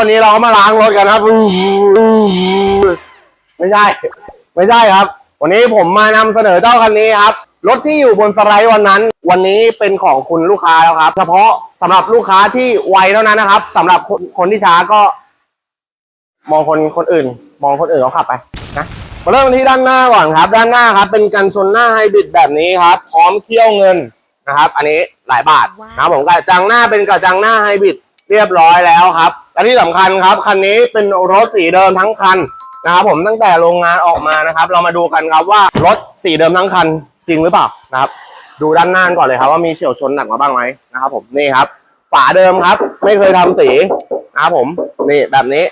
วันนี้เรามาล้างรถกันครับ ไม่ใช่ ไม่ใช่ครับ วันนี้ผมมานำเสนอเจ้าคันนี้ครับ รถที่อยู่บนสไลด์วันนั้น วันนี้เป็นของคุณลูกค้าแล้วครับ เฉพาะสำหรับลูกค้าที่ไวเท่านั้นนะครับสำหรับคนคนที่ช้าก็ มองคนคนอื่น มองคนอื่นเขาขับไปนะมาเริ่มที่ด้านหน้าก่อนครับ ด้านหน้าครับ เป็นกันชนหน้าไฮบริดแบบนี้ครับ พร้อมเคี่ยวเงินนะครับ อันนี้หลายบาทนะผมกระจังหน้าเป็นกระจังหน้าไฮบริด เรียบร้อยแล้วครับ และที่สำคัญครับคันนี้เป็นรถสีเดิมทั้งคันนะครับผมตั้งแต่โรงงานออกมานะครับ เรามาดูกันครับว่ารถสีเดิมทั้งคันจริงหรือเปล่านะครับ ดูด้านหน้าก่อนเลยครับว่ามีเฉียวชนหนักมาบ้างไหมนะครับผมนี่ครับ ฝาเดิมครับ ไม่เคยทำสีนะครับผมนี่แบบนี้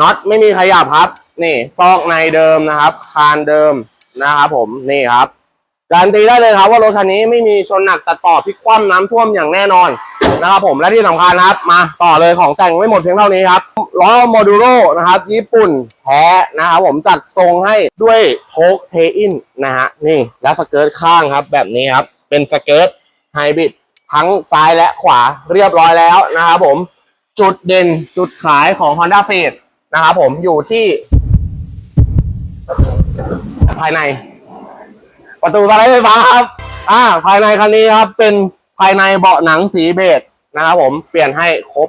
น็อตไม่มีขยับครับ นี่ซอกในเดิมนะครับ คานเดิมนะครับผมนี่ครับการนตีได้เลยครับว่ารถคันนี้ไม่มีชนหนักตัดต่อพลิกคว่ำน้ำท่วมอย่างแน่นอน นะครับผมและที่สำคัญครับ มาต่อเลยของแต่งไม่หมดเพียงเท่านี้ครับล้อโมดูโรนะครับ ญี่ปุ่นแท้นะครับผมจัดทรงให้ด้วยโทกเทอินนะฮะนี่และสเกิร์ตข้างครับ แบบนี้ครับ เป็นสเกิร์ตไฮบริดทั้งซ้ายและขวาเรียบร้อยแล้วนะครับผมจุดเด่นจุดขายของ Honda f i t นะครับผมอยู่ที่ ภายใน ประตูสไลด์ไฟฟ้าครับอ่าภายในคันนี้ครับเป็น ภายในเบาะหนังสีเบจนะครับผมเปลี่ยนให้ครบ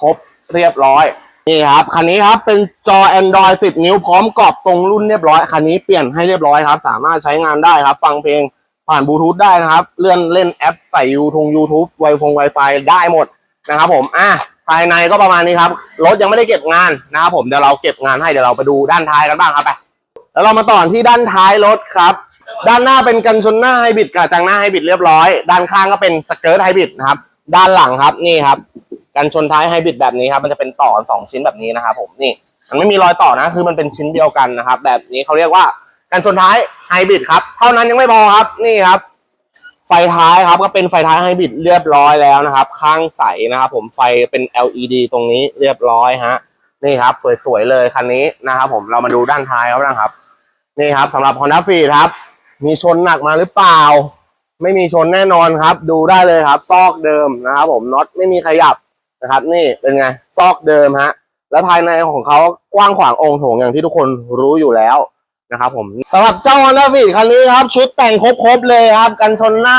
ครบเรียบร้อยนี่ครับคันนี้ครับเป็นจอ Android 10 นิ้วพร้อมกรอบตรงรุ่นเรียบร้อยคันนี้เปลี่ยนให้เรียบร้อยครับ สามารถใช้งานได้ครับ ฟังเพลงผ่านบลูทูธได้นะครับ เลื่อนเล่นแอปใส่ยูทง YouTube ไวฟงไวไฟได้หมดนะครับผมอะภายในก็ประมาณนี้ครับรถยังไม่ได้เก็บงานนะครับผมเดี๋ยวเราเก็บงานให้เดี๋ยวเราไปดูด้านท้ายกันบ้างครับไปแล้วเรามาต่อที่ด้านท้ายรถครับ ด้านหน้าเป็นกันชนหน้าไฮบริดกระจังหน้าไฮบริดเรียบร้อย ด้านข้างก็เป็นสเกิร์ตไฮบริดนะครับ ด้านหลังครับนี่ครับ กันชนท้ายไฮบริดแบบนี้ครับ มันจะเป็นต่อสองชิ้นแบบนี้นะครับผมนี่ มันไม่มีรอยต่อนะ คือมันเป็นชิ้นเดียวกันนะครับ แบบนี้เขาเรียกว่ากันชนท้ายไฮบริดครับ เท่านั้นยังไม่พอครับ นี่ครับ ไฟท้ายครับก็เป็นไฟท้ายไฮบริดเรียบร้อยแล้วนะครับ ข้างใสนะครับ ผม ไฟเป็น LED ตรงนี้เรียบร้อยฮะ นี่ครับ สวยๆเลยคันนี้นะครับ ผม เรามาดูด้านท้ายเขานะครับ นี่ครับสำหรับ Honda f i t ครับ มีชนหนักมาหรือเปล่า ไม่มีชนแน่นอนครับ ดูได้เลยครับ ซอกเดิมนะครับ ผมน็อตไม่มีขยับนะครับ นี่เป็นไงซอกเดิมฮะ แล้วภายในของเขากว้างขวางองค์โถงอย่างที่ทุกคนรู้อยู่แล้วนะครับผมสำหรับเจ้า Honda f i t คันนี้ครับ ชุดแต่งครบๆเลยครับ กันชนหน้า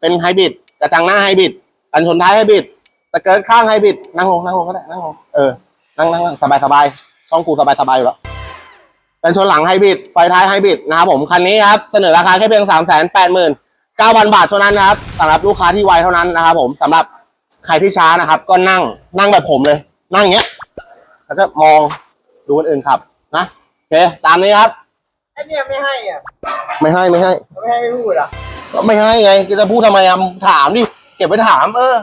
เป็นไฮบริดกระจังหน้าไฮบริดกันชนท้ายไฮบริดสเกิร์ตข้างไฮบริดนั่งลงนั่งลงก็ได้นั่งลงเออนั่งนั่งสบายสบายๆช่องกูสบายสบายๆอยู่แล้ว เป็นชนหลังไฮบริดไฟท้ายไฮบริดนะครับผมคันนี้ครับเสนอราคาแค่เพียงสามแสนแปดหมื่นเก้าพันบาทเท่านั้นนะครับสำหรับลูกค้าที่ไวเท่านั้นนะครับผมสำหรับใครที่ช้านะครับ ก็นั่งนั่งแบบผมเลย นั่งอย่างเงี้ย แล้วก็มองดูคนอื่นขับนะโอเคตามนี้ครับไอเนี่ยไม่ให้อะไม่ให้ไม่ให้ ไม่ให้พูดอะก็ไม่ให้ไงจะพูดทำไมอะถามดิเก็บไว้ถามเออ